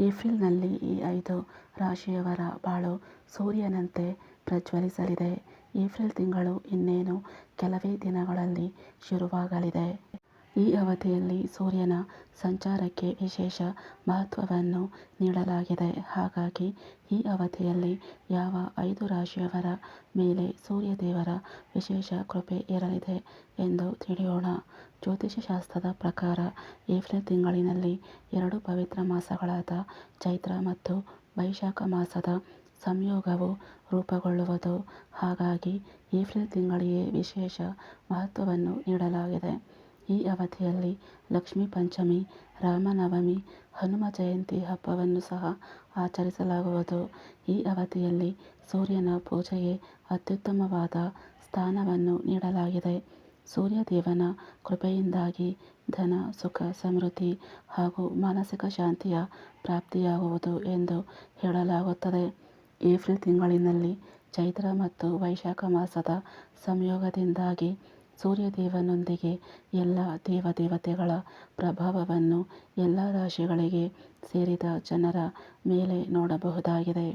ಏಪ್ರಿಲ್ನಲ್ಲಿ ಈ ಐದು ರಾಶಿಯವರ ಬಾಳು ಸೂರ್ಯನಂತೆ ಪ್ರಜ್ವಲಿಸಲಿದೆ. ಏಪ್ರಿಲ್ ತಿಂಗಳು ಇನ್ನೇನು ಕೆಲವೇ ದಿನಗಳಲ್ಲಿ ಶುರುವಾಗಲಿದೆ. ಈ ಅವಧಿಯಲ್ಲಿ ಸೂರ್ಯನ ಸಂಚಾರಕ್ಕೆ ವಿಶೇಷ ಮಹತ್ವವನ್ನು ನೀಡಲಾಗಿದೆ. ಹಾಗಾಗಿ ಈ ಅವಧಿಯಲ್ಲಿ ಯಾವ ಐದು ರಾಶಿಯವರ ಮೇಲೆ ಸೂರ್ಯದೇವರ ವಿಶೇಷ ಕೃಪೆ ಇರಲಿದೆ ಎಂದು ತಿಳಿಯೋಣ. ಜ್ಯೋತಿಷ್ಯಶಾಸ್ತ್ರದ ಪ್ರಕಾರ ಏಪ್ರಿಲ್ ತಿಂಗಳಿನಲ್ಲಿ ಎರಡು ಪವಿತ್ರ ಮಾಸಗಳಾದ ಚೈತ್ರ ಮತ್ತು ವೈಶಾಖ ಮಾಸದ ಸಂಯೋಗವು ರೂಪುಗೊಳ್ಳುವುದು. ಹಾಗಾಗಿ ಏಪ್ರಿಲ್ ತಿಂಗಳಿಗೆ ವಿಶೇಷ ಮಹತ್ವವನ್ನು ನೀಡಲಾಗಿದೆ. ಈ ಅವಧಿಯಲ್ಲಿ ಲಕ್ಷ್ಮೀ ಪಂಚಮಿ, ರಾಮನವಮಿ, ಹನುಮ ಜಯಂತಿ ಹಬ್ಬವನ್ನು ಸಹ ಆಚರಿಸಲಾಗುವುದು. ಈ ಅವಧಿಯಲ್ಲಿ ಸೂರ್ಯನ ಪೂಜೆಗೆ ಅತ್ಯುತ್ತಮವಾದ ಸ್ಥಾನವನ್ನು ನೀಡಲಾಗಿದೆ. ಸೂರ್ಯದೇವನ ಕೃಪೆಯಿಂದಾಗಿ ಧನ, ಸುಖ, ಸಮೃದ್ಧಿ ಹಾಗೂ ಮಾನಸಿಕ ಶಾಂತಿಯ ಪ್ರಾಪ್ತಿಯಾಗುವುದು ಎಂದು ಹೇಳಲಾಗುತ್ತದೆ. ಏಪ್ರಿಲ್ ತಿಂಗಳಿನಲ್ಲಿ ಚೈತ್ರ ಮತ್ತು ವೈಶಾಖ ಮಾಸದ ಸಂಯೋಗದಿಂದಾಗಿ ಸೂರ್ಯದೇವನೊಂದಿಗೆ ಎಲ್ಲ ದೇವದೇವತೆಗಳ ಪ್ರಭಾವವನ್ನು ಎಲ್ಲ ರಾಶಿಗಳಿಗೆ ಸೇರಿದ ಜನರ ಮೇಲೆ ನೋಡಬಹುದಾಗಿದೆ.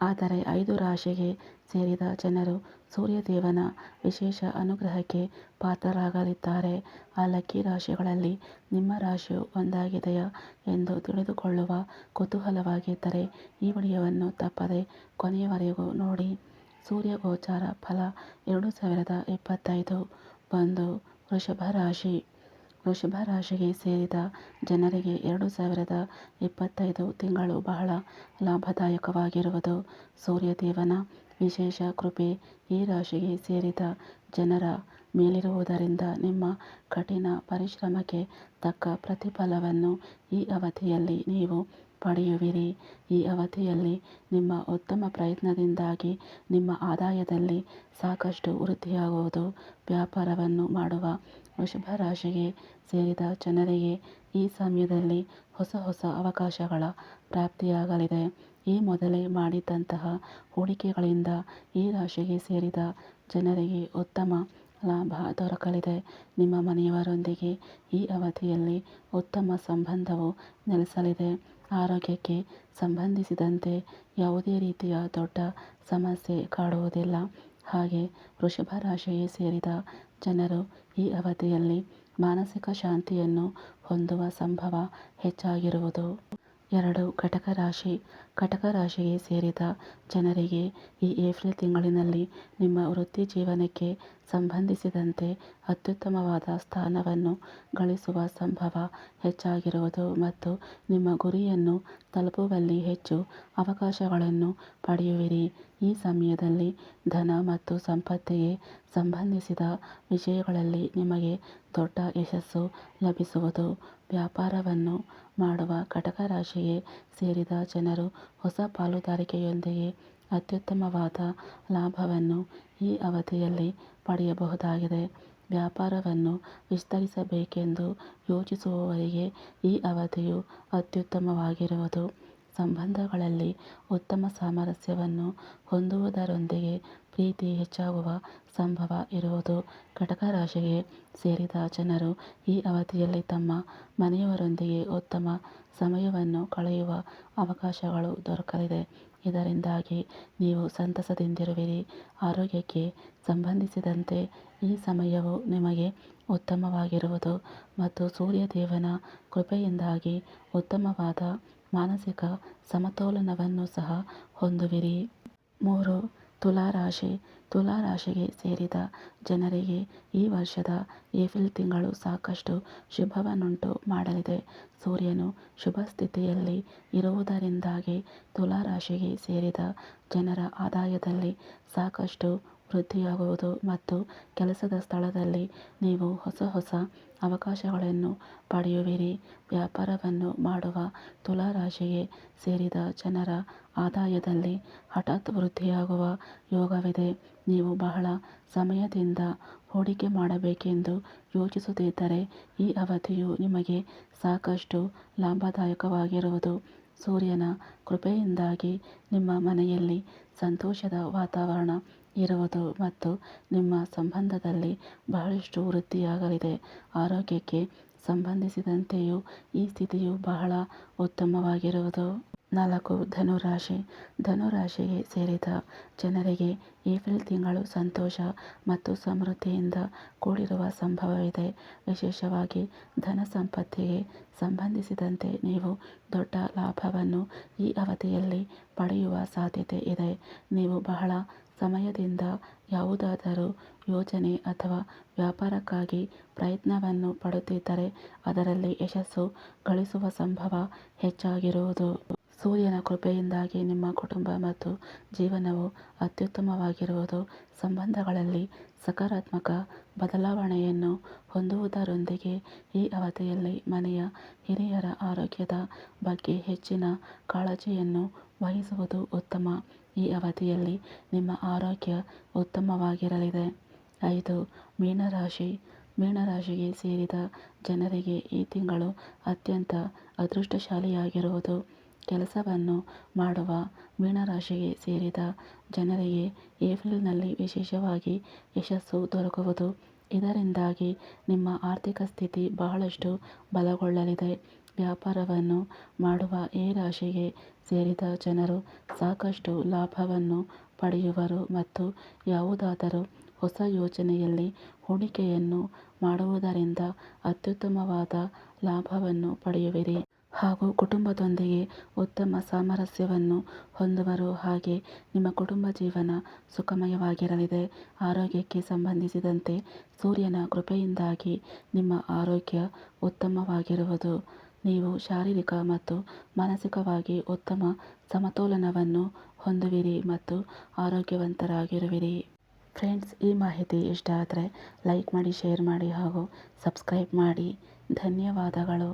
ಆದರೆ ಐದು ರಾಶಿಗೆ ಸೇರಿದ ಜನರು ಸೂರ್ಯದೇವನ ವಿಶೇಷ ಅನುಗ್ರಹಕ್ಕೆ ಪಾತ್ರರಾಗಲಿದ್ದಾರೆ. ಆ ಲಕ್ಕಿ ರಾಶಿಗಳಲ್ಲಿ ನಿಮ್ಮ ರಾಶಿಯು ಒಂದಾಗಿದೆಯಾ ಎಂದು ತಿಳಿದುಕೊಳ್ಳುವ ಕುತೂಹಲವಾಗಿದ್ದರೆ ಈ ವಿಡಿಯೋವನ್ನು ತಪ್ಪದೆ ಕೊನೆಯವರೆಗೂ ನೋಡಿ. ಸೂರ್ಯ ಗೋಚಾರ ಫಲ ಎರಡು ಸಾವಿರದ ಇಪ್ಪತ್ತೈದು. ಒಂದು. ವೃಷಭ ರಾಶಿ. ವೃಷಭ ರಾಶಿಗೆ ಸೇರಿದ ಜನರಿಗೆ ಎರಡು ಸಾವಿರದ ಇಪ್ಪತ್ತೈದು ತಿಂಗಳು ಬಹಳ ಲಾಭದಾಯಕವಾಗಿರುವುದು. ಸೂರ್ಯದೇವನ ವಿಶೇಷ ಕೃಪೆ ಈ ರಾಶಿಗೆ ಸೇರಿದ ಜನರ ಮೇಲಿರುವುದರಿಂದ ನಿಮ್ಮ ಕಠಿಣ ಪರಿಶ್ರಮಕ್ಕೆ ತಕ್ಕ ಪ್ರತಿಫಲವನ್ನು ಈ ಅವಧಿಯಲ್ಲಿ ನೀವು ಪಡೆಯುವಿರಿ. ಈ ಅವಧಿಯಲ್ಲಿ ನಿಮ್ಮ ಉತ್ತಮ ಪ್ರಯತ್ನದಿಂದಾಗಿ ನಿಮ್ಮ ಆದಾಯದಲ್ಲಿ ಸಾಕಷ್ಟು ವೃದ್ಧಿಯಾಗುವುದು. ವ್ಯಾಪಾರವನ್ನು ಮಾಡುವ ವೃಷಭ ರಾಶಿಗೆ ಸೇರಿದ ಜನರಿಗೆ ಈ ಸಮಯದಲ್ಲಿ ಹೊಸ ಹೊಸ ಅವಕಾಶಗಳ ಪ್ರಾಪ್ತಿಯಾಗಲಿದೆ. ಈ ಮೊದಲೇ ಮಾಡಿದ್ದಂತಹ ಹೂಡಿಕೆಗಳಿಂದ ಈ ರಾಶಿಗೆ ಸೇರಿದ ಜನರಿಗೆ ಉತ್ತಮ ಲಾಭ ದೊರಕಲಿದೆ. ನಿಮ್ಮ ಮನೆಯವರೊಂದಿಗೆ ಈ ಅವಧಿಯಲ್ಲಿ ಉತ್ತಮ ಸಂಬಂಧವು ನೆಲೆಸಲಿದೆ. ಆರೋಗ್ಯಕ್ಕೆ ಸಂಬಂಧಿಸಿದಂತೆ ಯಾವುದೇ ರೀತಿಯ ದೊಡ್ಡ ಸಮಸ್ಯೆ ಕಾಡುವುದಿಲ್ಲ. ಹಾಗೆ ವೃಷಭ ರಾಶಿಯೇ ಸೇರಿದ ಜನರು ಈ ಅವಧಿಯಲ್ಲಿ ಮಾನಸಿಕ ಶಾಂತಿಯನ್ನು ಹೊಂದುವ ಸಂಭವ ಹೆಚ್ಚಾಗಿರುವುದು. ಎರಡು. ಕಟಕ ರಾಶಿ. ಕಟಕ ರಾಶಿಗೆ ಸೇರಿದ ಜನರಿಗೆ ಈ ಏಪ್ರಿಲ್ ತಿಂಗಳಿನಲ್ಲಿ ನಿಮ್ಮ ವೃತ್ತಿ ಜೀವನಕ್ಕೆ ಸಂಬಂಧಿಸಿದಂತೆ ಅತ್ಯುತ್ತಮವಾದ ಸ್ಥಾನವನ್ನು ಗಳಿಸುವ ಸಂಭವ ಹೆಚ್ಚಾಗಿರುವುದು ಮತ್ತು ನಿಮ್ಮ ಗುರಿಯನ್ನು ತಲುಪುವಲ್ಲಿ ಹೆಚ್ಚು ಅವಕಾಶಗಳನ್ನು ಪಡೆಯುವಿರಿ. ಈ ಸಮಯದಲ್ಲಿ ಧನ ಮತ್ತು ಸಂಪತ್ತಿಗೆ ಸಂಬಂಧಿಸಿದ ವಿಷಯಗಳಲ್ಲಿ ನಿಮಗೆ ದೊಡ್ಡ ಯಶಸ್ಸು ಲಭಿಸುವುದು. ವ್ಯಾಪಾರವನ್ನು ಮಾಡುವ ಕಟಕ ರಾಶಿಗೆ ಸೇರಿದ ಜನರು ಹೊಸ ಪಾಲುದಾರಿಕೆಯೊಂದಿಗೆ ಅತ್ಯುತ್ತಮವಾದ ಲಾಭವನ್ನು ಈ ಅವಧಿಯಲ್ಲಿ ಪಡೆಯಬಹುದಾಗಿದೆ. ವ್ಯಾಪಾರವನ್ನು ವಿಸ್ತರಿಸಬೇಕೆಂದು ಯೋಚಿಸುವವರಿಗೆ ಈ ಅವಧಿಯು ಅತ್ಯುತ್ತಮವಾಗಿರುವುದು. ಸಂಬಂಧಗಳಲ್ಲಿ ಉತ್ತಮ ಸಾಮರಸ್ಯವನ್ನು ಹೊಂದುವುದರೊಂದಿಗೆ ಪ್ರೀತಿ ಹೆಚ್ಚಾಗುವ ಸಂಭವ ಇರುವುದು. ಕಟಕ ರಾಶಿಗೆ ಸೇರಿದ ಜನರು ಈ ಅವಧಿಯಲ್ಲಿ ತಮ್ಮ ಮನೆಯವರೊಂದಿಗೆ ಉತ್ತಮ ಸಮಯವನ್ನು ಕಳೆಯುವ ಅವಕಾಶಗಳು ದೊರಕಲಿದೆ. ಇದರಿಂದಾಗಿ ನೀವು ಸಂತಸದಿಂದಿರುವಿರಿ. ಆರೋಗ್ಯಕ್ಕೆ ಸಂಬಂಧಿಸಿದಂತೆ ಈ ಸಮಯವು ನಿಮಗೆ ಉತ್ತಮವಾಗಿರುವುದು ಮತ್ತು ಸೂರ್ಯದೇವನ ಕೃಪೆಯಿಂದಾಗಿ ಉತ್ತಮವಾದ ಮಾನಸಿಕ ಸಮತೋಲನವನ್ನು ಸಹ ಹೊಂದುವಿರಿ. ಮೂರು. ತುಲಾ ರಾಶಿ. ತುಲಾ ರಾಶಿಗೆ ಸೇರಿದ ಜನರಿಗೆ ಈ ವರ್ಷದ ಏಪ್ರಿಲ್ ತಿಂಗಳು ಸಾಕಷ್ಟು ಶುಭವನ್ನುಂಟು ಮಾಡಲಿದೆ. ಸೂರ್ಯನು ಶುಭ ಸ್ಥಿತಿಯಲ್ಲಿ ಇರುವುದರಿಂದಾಗಿ ತುಲಾ ರಾಶಿಗೆ ಸೇರಿದ ಜನರ ಆದಾಯದಲ್ಲಿ ಸಾಕಷ್ಟು ವೃದ್ಧಿಯಾಗುವುದು ಮತ್ತು ಕೆಲಸದ ಸ್ಥಳದಲ್ಲಿ ನೀವು ಹೊಸ ಹೊಸ ಅವಕಾಶಗಳನ್ನು ಪಡೆಯುವಿರಿ. ವ್ಯಾಪಾರವನ್ನು ಮಾಡುವ ತುಲಾ ರಾಶಿಗೆ ಸೇರಿದ ಜನರ ಆದಾಯದಲ್ಲಿ ಹಠಾತ್ ವೃದ್ಧಿಯಾಗುವ ಯೋಗವಿದೆ. ನೀವು ಬಹಳ ಸಮಯದಿಂದ ಹೂಡಿಕೆ ಮಾಡಬೇಕೆಂದು ಯೋಚಿಸುತ್ತಿದ್ದರೆ ಈ ಅವಧಿಯು ನಿಮಗೆ ಸಾಕಷ್ಟು ಲಾಭದಾಯಕವಾಗಿರುವುದು. ಸೂರ್ಯನ ಕೃಪೆಯಿಂದಾಗಿ ನಿಮ್ಮ ಮನೆಯಲ್ಲಿ ಸಂತೋಷದ ವಾತಾವರಣ ಇರುವುದು ಮತ್ತು ನಿಮ್ಮ ಸಂಬಂಧದಲ್ಲಿ ಬಹಳಷ್ಟು ವೃದ್ಧಿಯಾಗಲಿದೆ. ಆರೋಗ್ಯಕ್ಕೆ ಸಂಬಂಧಿಸಿದಂತೆಯೂ ಈ ಸ್ಥಿತಿಯು ಬಹಳ ಉತ್ತಮವಾಗಿರುವುದು. ನಾಲ್ಕು, ಧನುರಾಶಿ. ಧನುರಾಶಿಗೆ ಸೇರಿದ ಜನರಿಗೆ ಏಪ್ರಿಲ್ ತಿಂಗಳು ಸಂತೋಷ ಮತ್ತು ಸಮೃದ್ಧಿಯಿಂದ ಕೂಡಿರುವ ಸಂಭವವಿದೆ. ವಿಶೇಷವಾಗಿ ಧನ ಸಂಪತ್ತಿಗೆ ಸಂಬಂಧಿಸಿದಂತೆ ನೀವು ದೊಡ್ಡ ಲಾಭವನ್ನು ಈ ಅವಧಿಯಲ್ಲಿ ಪಡೆಯುವ ಸಾಧ್ಯತೆ ಇದೆ. ನೀವು ಬಹಳ ಸಮಯದಿಂದ ಯಾವುದಾದರೂ ಯೋಜನೆ ಅಥವಾ ವ್ಯಾಪಾರಕ್ಕಾಗಿ ಪ್ರಯತ್ನವನ್ನು ಪಡುತ್ತಿದ್ದರೆ ಅದರಲ್ಲಿ ಯಶಸ್ಸು ಗಳಿಸುವ ಸಂಭವ ಹೆಚ್ಚಾಗಿರುವುದು. ಸೂರ್ಯನ ಕೃಪೆಯಿಂದಾಗಿ ನಿಮ್ಮ ಕುಟುಂಬ ಮತ್ತು ಜೀವನವು ಅತ್ಯುತ್ತಮವಾಗಿರುವುದು. ಸಂಬಂಧಗಳಲ್ಲಿ ಸಕಾರಾತ್ಮಕ ಬದಲಾವಣೆಯನ್ನು ಹೊಂದುವುದರೊಂದಿಗೆ ಈ ಅವಧಿಯಲ್ಲಿ ಮನೆಯ ಹಿರಿಯರ ಆರೋಗ್ಯದ ಬಗ್ಗೆ ಹೆಚ್ಚಿನ ಕಾಳಜಿಯನ್ನು ವಹಿಸುವುದು ಉತ್ತಮ. ಈ ಅವಧಿಯಲ್ಲಿ ನಿಮ್ಮ ಆರೋಗ್ಯ ಉತ್ತಮವಾಗಿರಲಿದೆ. ಐದು, ಮೀನರಾಶಿ. ಮೀನರಾಶಿಗೆ ಸೇರಿದ ಜನರಿಗೆ ಈ ತಿಂಗಳು ಅತ್ಯಂತ ಅದೃಷ್ಟಶಾಲಿಯಾಗಿರುವುದು. ಕೆಲಸವನ್ನು ಮಾಡುವ ಮೀನರಾಶಿಗೆ ಸೇರಿದ ಜನರಿಗೆ ಏಪ್ರಿಲ್ನಲ್ಲಿ ವಿಶೇಷವಾಗಿ ಯಶಸ್ಸು ದೊರಕುವುದು. ಇದರಿಂದಾಗಿ ನಿಮ್ಮ ಆರ್ಥಿಕ ಸ್ಥಿತಿ ಬಹಳಷ್ಟು ಬಲಗೊಳ್ಳಲಿದೆ. ವ್ಯಾಪಾರವನ್ನು ಮಾಡುವ ಈ ರಾಶಿಗೆ ಸೇರಿದ ಜನರು ಸಾಕಷ್ಟು ಲಾಭವನ್ನು ಪಡೆಯುವರು ಮತ್ತು ಯಾವುದಾದರೂ ಹೊಸ ಯೋಜನೆಯಲ್ಲಿ ಹೂಡಿಕೆಯನ್ನು ಮಾಡುವುದರಿಂದ ಅತ್ಯುತ್ತಮವಾದ ಲಾಭವನ್ನು ಪಡೆಯುವಿರಿ. ಹಾಗೂ ಕುಟುಂಬದೊಂದಿಗೆ ಉತ್ತಮ ಸಾಮರಸ್ಯವನ್ನು ಹೊಂದುವರು. ಹಾಗೆ ನಿಮ್ಮ ಕುಟುಂಬ ಜೀವನ ಸುಖಮಯವಾಗಿರಲಿದೆ. ಆರೋಗ್ಯಕ್ಕೆ ಸಂಬಂಧಿಸಿದಂತೆ ಸೂರ್ಯನ ಕೃಪೆಯಿಂದಾಗಿ ನಿಮ್ಮ ಆರೋಗ್ಯ ಉತ್ತಮವಾಗಿರುವುದು. ನೀವು ಶಾರೀರಿಕ ಮತ್ತು ಮಾನಸಿಕವಾಗಿ ಉತ್ತಮ ಸಮತೋಲನವನ್ನು ಹೊಂದುವಿರಿ ಮತ್ತು ಆರೋಗ್ಯವಂತರಾಗಿರುವಿರಿ. ಫ್ರೆಂಡ್ಸ್, ಈ ಮಾಹಿತಿ ಇಷ್ಟ ಆದರೆ ಲೈಕ್ ಮಾಡಿ, ಶೇರ್ ಮಾಡಿ ಹಾಗೂ ಸಬ್ಸ್ಕ್ರೈಬ್ ಮಾಡಿ. ಧನ್ಯವಾದಗಳು.